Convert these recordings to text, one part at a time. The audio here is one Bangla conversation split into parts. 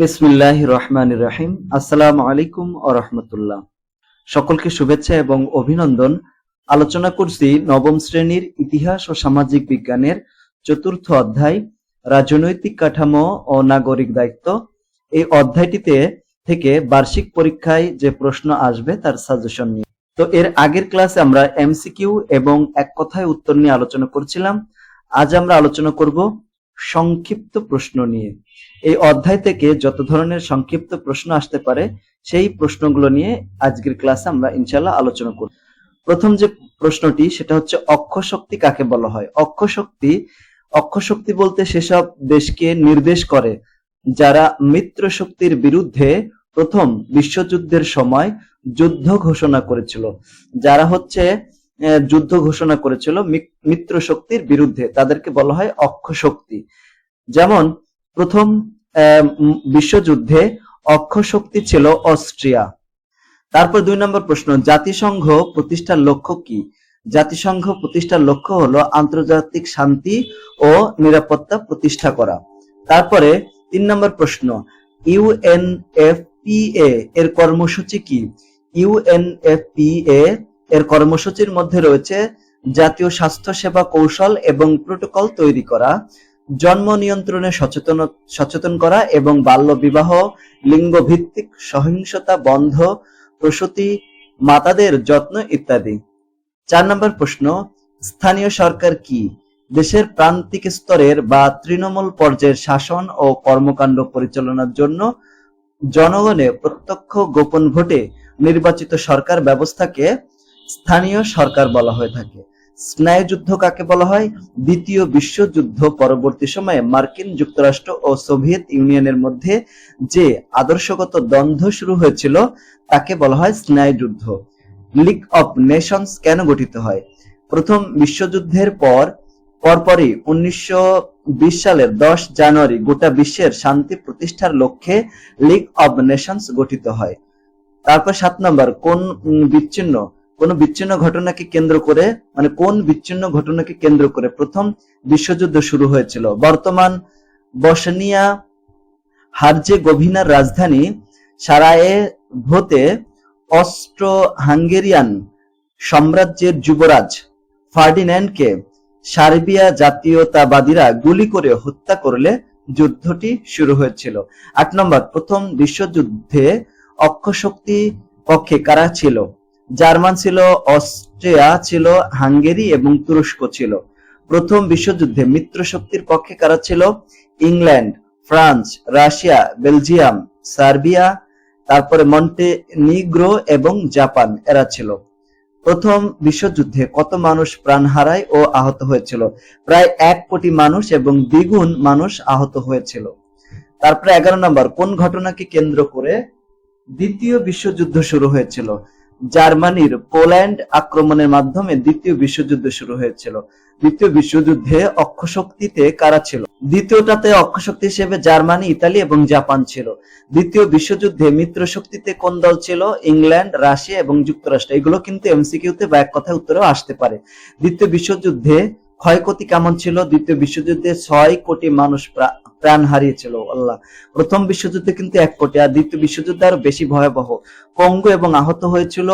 বিসমিল্লাহ রহমান রহিম। আসসালামু আলাইকুম ও রহমতুল্লাহ। সকলকে শুভেচ্ছা এবং অভিনন্দন। আলোচনা করছি নবম শ্রেণির ইতিহাস ও সামাজিক বিজ্ঞানের চতুর্থ অধ্যায়, রাজনৈতিক কাঠামো ও নাগরিক দায়িত্ব। এই অধ্যায়টিতে থেকে বার্ষিক পরীক্ষায় যে প্রশ্ন আসবে তার সাজেশন নিয়ে। তো এর আগের ক্লাসে আমরা এমসিকিউ এবং এক কথায় উত্তর নিয়ে আলোচনা করছিলাম। আজ আমরা আলোচনা করব সংক্ষিপ্ত প্রশ্ন নিয়ে। এই অধ্যায় থেকে যত ধরনের সংক্ষিপ্ত প্রশ্ন আসতে পারে, সেই প্রশ্নগুলো নিয়ে আজকের ক্লাসে আমরা ইনশাল্লাহ আলোচনা করব। প্রথম যে প্রশ্নটি, সেটা হচ্ছে অক্ষ শক্তি কাকে বলা হয়? অক্ষ শক্তি অক্ষ শক্তি বলতে সেসব দেশকে নির্দেশ করে যারা মিত্র শক্তির বিরুদ্ধে প্রথম বিশ্বযুদ্ধের সময় যুদ্ধ ঘোষণা করেছিল। যারা হচ্ছে যুদ্ধ ঘোষণা করেছিল মিত্র শক্তির বিরুদ্ধে, তাদেরকে বলা হয় অক্ষ শক্তি। যেমন প্রথম বিশ্বযুদ্ধে অক্ষ শক্তি ছিল অস্ট্রিয়া। তারপর দুই নম্বর প্রশ্ন, জাতিসংঘ প্রতিষ্ঠার লক্ষ্য কি? জাতিসংঘ প্রতিষ্ঠার লক্ষ্য হলো আন্তর্জাতিক শান্তি ও নিরাপত্তা প্রতিষ্ঠা করা। তারপরে তিন নম্বর প্রশ্ন ইউএনএফপিএ এর কর্মসূচি কি? ইউএনএফপিএ এর কর্মসূচির মধ্যে রয়েছে জাতীয় স্বাস্থ্য সেবা কৌশল এবং প্রোটোকল তৈরি করা। জন্ম নিয়ন্ত্রণে সচেতন সচেতন করা এবং বাল্য বিবাহ লিঙ্গ ভিত্তিক সহিংসতা, বন্ধ, প্রসূতি, মাতাদের যত্ন ইত্যাদি। চার নম্বর প্রশ্ন, স্থানীয় সরকার কি? দেশের প্রান্তিক স্তরের বা তৃণমূল পর্যায়ের শাসন ও কর্মকাণ্ড পরিচালনার জন্য জনগণে প্রত্যক্ষ গোপন ভোটে নির্বাচিত সরকার ব্যবস্থাকে স্থানীয় সরকার বলা হয়ে থাকে। স্নায়ুযুদ্ধ কাকে বলা হয়? দ্বিতীয় বিশ্বযুদ্ধ পরবর্তী সময়ে মার্কিন যুক্তরাষ্ট্র ও সোভিয়েত ইউনিয়নের মধ্যে যে আদর্শগত দ্বন্দ্ব শুরু হয়েছিল, তাকে বলা হয় স্নায়ুযুদ্ধ লিগ অফ নেশনস কেন গঠিত হয়? প্রথম বিশ্বযুদ্ধের পর, পরপরই উনিশশো বিশ সালের দশ জানুয়ারি গোটা বিশ্বের শান্তি প্রতিষ্ঠার লক্ষ্যে লিগ অব নেশনস গঠিত হয়। তারপর সাত নম্বর, কোন বিচ্ছিন্ন কোন বিচ্ছিন্ন ঘটনাকে কেন্দ্র করে মানে কোন বিচ্ছিন্ন ঘটনাকে কেন্দ্র করে? প্রথম বিশ্বযুদ্ধ শুরু হয়েছিল। বর্তমান বসনিয়া হার্জে গভিনার রাজধানী সারায়ে ভোতে অস্ট্রো হাঙ্গেরিয়ান সাম্রাজ্যের যুবরাজ ফার্ডিন্যান্ডকে সার্বিয়া জাতীয়তাবাদীরা গুলি করে হত্যা করলে যুদ্ধটি শুরু হয়েছিল। আট নম্বর, প্রথম বিশ্বযুদ্ধে অক্ষশক্তি পক্ষে কারা ছিল? জার্মান ছিল অস্ট্রিয়া, ছিল হাঙ্গেরি এবং তুরস্ক ছিল। প্রথম বিশ্বযুদ্ধে মিত্র শক্তির পক্ষে কারা ছিল? England, France, Russia, Belgium, Serbia, তারপরে মন্টেনিগ্রো এবং জাপান এরা ছিল। প্রথম বিশ্বযুদ্ধে কত মানুষ প্রাণ হারায় ও আহত হয়েছিল? প্রায় এক কোটি মানুষ এবং দ্বিগুণ মানুষ আহত হয়েছিল। তারপরে এগারো নম্বর, কোন ঘটনাকে কেন্দ্র করে দ্বিতীয় বিশ্বযুদ্ধ শুরু হয়েছিল? জার্মানির পোল্যান্ড আক্রমণের মাধ্যমে দ্বিতীয় বিশ্বযুদ্ধ শুরু হয়েছিল। দ্বিতীয় বিশ্বযুদ্ধে অক্ষশক্তিতে কারা ছিল? দ্বিতীয়টাতে অক্ষশক্তি হিসেবে জার্মানি, ইতালি এবং জাপান ছিল। দ্বিতীয় বিশ্বযুদ্ধে মিত্র শক্তিতে কোন দল ছিল? ইংল্যান্ড, রাশিয়া এবং যুক্তরাষ্ট্র। এগুলো কিন্তু এমসিকিউতে বা এক কথায় উত্তরেও আসতে পারে। দ্বিতীয় বিশ্বযুদ্ধে ক্ষয়ক্ষতি কেমন ছিল? দ্বিতীয় বিশ্বযুদ্ধে ছয় কোটি মানুষ প্রাণ হারিয়েছিল, আল্লাহ। প্রথম বিশ্বযুদ্ধে কিন্তু এক কোটি, আর দ্বিতীয় বিশ্বযুদ্ধে আরও বেশি ভয়াবহ। পঙ্গু এবং আহত হয়েছিল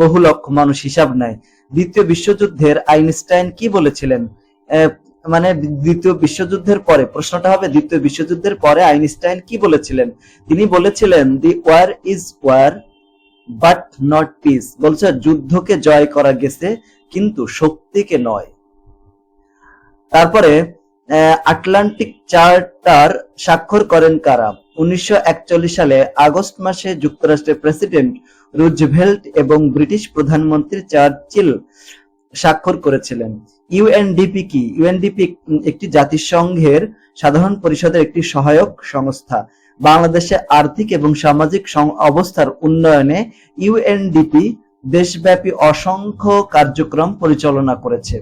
বহু লক্ষ মানুষ, হিসাব নাই। দ্বিতীয় বিশ্বযুদ্ধের আইনস্টাইন কি বলেছিলেন? মানে দ্বিতীয় বিশ্বযুদ্ধের পরে, প্রশ্নটা হবে, দ্বিতীয় বিশ্বযুদ্ধের পরে আইনস্টাইন কি বলেছিলেন? তিনি বলেছিলেন the war is war but not peace বলছে, যুদ্ধকে জয় করা গেছে, কিন্তু শক্তিকে নয়। তারপরে আটলান্টিক চার্টার স্বাক্ষর করেন কারা? উনিশশো সালে আগস্ট মাসে যুক্তরাষ্ট্রের প্রেসিডেন্ট রুজভেল্ট এবং ব্রিটিশ প্রধানমন্ত্রী চার্চিল স্বাক্ষর করেছিলেন। ইউএনডিপি কি? ইউএনডিপি একটি জাতিসংঘের সাধারণ পরিষদের একটি সহায়ক সংস্থা। বাংলাদেশে আর্থিক এবং সামাজিক অবস্থার উন্নয়নে ইউএনডিপি দেশব্যাপী অসংখ্য কার্যক্রম পরিচালনা করেছে।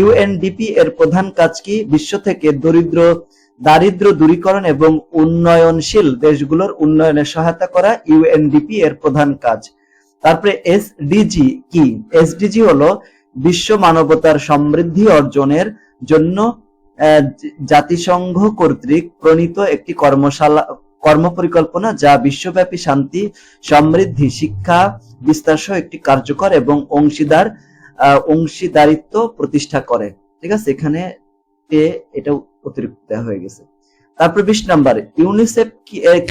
ইউএনডিপি এর প্রধান কাজ কি? বিশ্ব থেকে দরিদ্র, দারিদ্র দূরীকরণ এবং উন্নয়নশীল দেশগুলোর উন্নয়নে সহায়তা করা ইউএনডিপি এর প্রধান কাজ। তারপরে এসডিজি কি? এসডিজি হলো বিশ্ব মানবতার সমৃদ্ধি অর্জনের জন্য জাতিসংঘ কর্তৃক প্রণীত একটি কর্মশালা, কর্মপরিকল্পনা যা বিশ্বব্যাপী শান্তি, সমৃদ্ধি, শিক্ষা, বিস্তার সহ একটি কার্যকর এবং অংশীদার অংশীদারিত্ব প্রতিষ্ঠা করে। ঠিক আছে? এখানে তে এটা অতিরিক্ত দেওয়া হয়ে গেছে। তারপর বিশ নাম্বার, ইউনিসেফ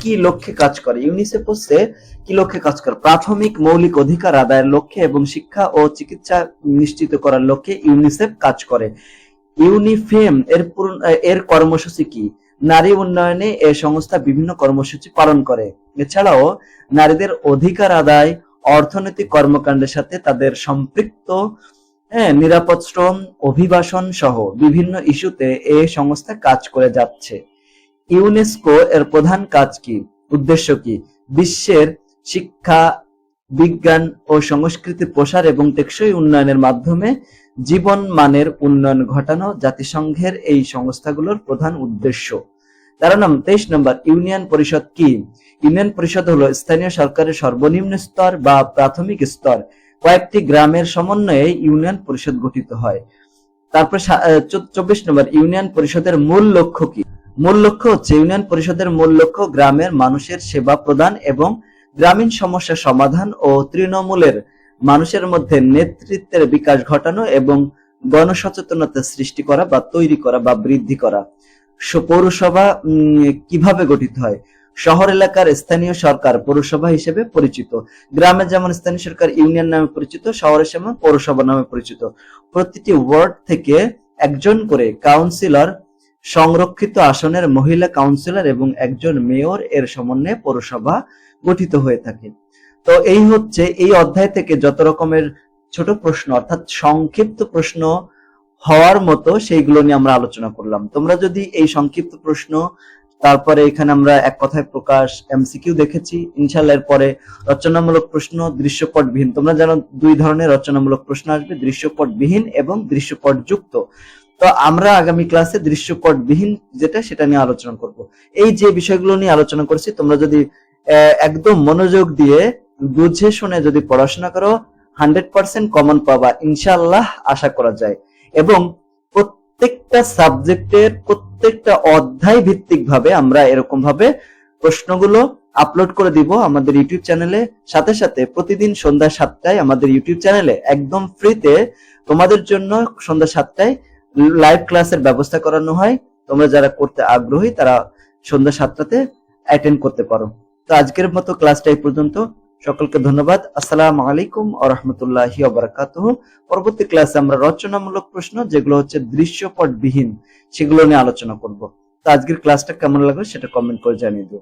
কি লক্ষ্যে কাজ করে? ইউনিসেফ হচ্ছে কি লক্ষ্যে কাজ করে? প্রাথমিক মৌলিক অধিকার আদায়ের লক্ষ্যে এবং শিক্ষা ও চিকিৎসা নিশ্চিত করার লক্ষ্যে ইউনিসেফ কাজ করে। ইউনিফেম, এর পূর্ণ- এর কর্মসূচি কি? নারী উন্নয়নে এ সংস্থা বিভিন্ন কর্মসূচি পালন করে। এছাড়াও নারীদের অধিকার আদায় অর্থনৈতিক কর্মকাণ্ডের সাথে তাদের সম্পৃক্ত হ্যাঁ নিরাপদ শ্রম, অভিবাসন সহ বিভিন্ন ইস্যুতে এ সংস্থা কাজ করে যাচ্ছে। ইউনেস্কো এর প্রধান কাজ কি? উদ্দেশ্য কি? বিশ্বের শিক্ষা, বিজ্ঞান ও সংস্কৃতি প্রসার এবং টেকসই উন্নয়নের মাধ্যমে জীবন মানের উন্নয়ন ঘটানো জাতিসংঘের এই সংস্থাগুলোর প্রধান উদ্দেশ্য। তেরো নম্বর তেইশ নম্বর, ইউনিয়ন পরিষদ কি? ইউনিয়ন পরিষদ হলো স্থানীয় সরকারের সর্বনিম্ন স্তর বা প্রাথমিক স্তর। কয়েকটি গ্রামের সমন্বয়ে ইউনিয়ন পরিষদ গঠিত হয়। তারপর চব্বিশ নম্বর, ইউনিয়ন পরিষদের মূল লক্ষ্য কি? মূল লক্ষ্য হচ্ছে ইউনিয়ন পরিষদের মূল লক্ষ্য গ্রামের মানুষের সেবা প্রদান এবং গ্রামীণ সমস্যা সমাধান ও তৃণমূলের মানুষের মধ্যে নেতৃত্বের বিকাশ ঘটানো এবং গণসচেতনতা সৃষ্টি করা বা তৈরি করা বা বৃদ্ধি করা। পৌরসভা কীভাবে গঠিত হয়? শহর এলাকার স্থানীয় সরকার পৌরসভা হিসেবে পরিচিত। গ্রামে যেমন স্থানীয় সরকার ইউনিয়ন নামে পরিচিত, শহরে যেমন পৌরসভা নামে পরিচিত। প্রতিটি ওয়ার্ড থেকে একজন করে কাউন্সিলর, সংরক্ষিত আসনের মহিলা কাউন্সিলর এবং একজন মেয়র এর সমন্বয়ে পৌরসভা গঠিত হয়ে থাকে। তো এই হচ্ছে, এই অধ্যায় থেকে যত রকমের ছোট প্রশ্ন, অর্থাৎ সংক্ষিপ্ত প্রশ্ন হওয়ার মতো সেইগুলো নিয়ে আমরা আলোচনা করলাম। তোমরা যদি এই সংক্ষিপ্ত প্রশ্ন, তারপরে এখানে আমরা এক কথায় প্রকাশ এমসিকিউ দেখেছি ইনশাল্লাহ এর পরে রচনামূলক প্রশ্ন, দৃশ্যপটবিহীন। তোমরা জানো দুই ধরনের রচনামূলক প্রশ্ন আসবে, দৃশ্যপটবিহীন এবং দৃশ্যপট যুক্ত তো আমরা আগামী ক্লাসে দৃশ্যপটবিহীন যেটা, সেটা নিয়ে আলোচনা করব। এই যে বিষয়গুলো নিয়ে আলোচনা করছি, তোমরা যদি একদম মনোযোগ দিয়ে বুঝে শুনে যদি পড়াশোনা করো, হান্ড্রেড পার্সেন্ট কমন পাবা ইনশাল্লাহ আশা করা যায়। এবং প্রত্যেকটা সাবজেক্টের প্রত্যেকটা অধ্যায় ভিত্তিক ভাবে আমরা এরকম ভাবে প্রশ্নগুলো আপলোড করে দিব আমাদের ইউটিউব চ্যানেলে। সাথে সাথে প্রতিদিন সন্ধ্যা সাতটায় আমাদের ইউটিউব চ্যানেলে একদম ফ্রিতে তোমাদের জন্য সন্ধ্যা সাতটায় লাইভ ক্লাসের ব্যবস্থা করানো হয়। তোমরা যারা করতে আগ্রহী তারা সন্ধ্যা সাতটাতে অ্যাটেন্ড করতে পারো। তো আজকের মতো ক্লাসটা এই পর্যন্ত। সকলকে ধন্যবাদ। আসসালামু আলাইকুম আ রহমতুল্লাহি পরবর্তী ক্লাসে আমরা রচনামূলক প্রশ্ন, যেগুলো হচ্ছে দৃশ্যপটবিহীন, সেগুলো নিয়ে আলোচনা করব। তো আজকের ক্লাসটা কেমন লাগল সেটা কমেন্ট করে জানিয়ে দিও।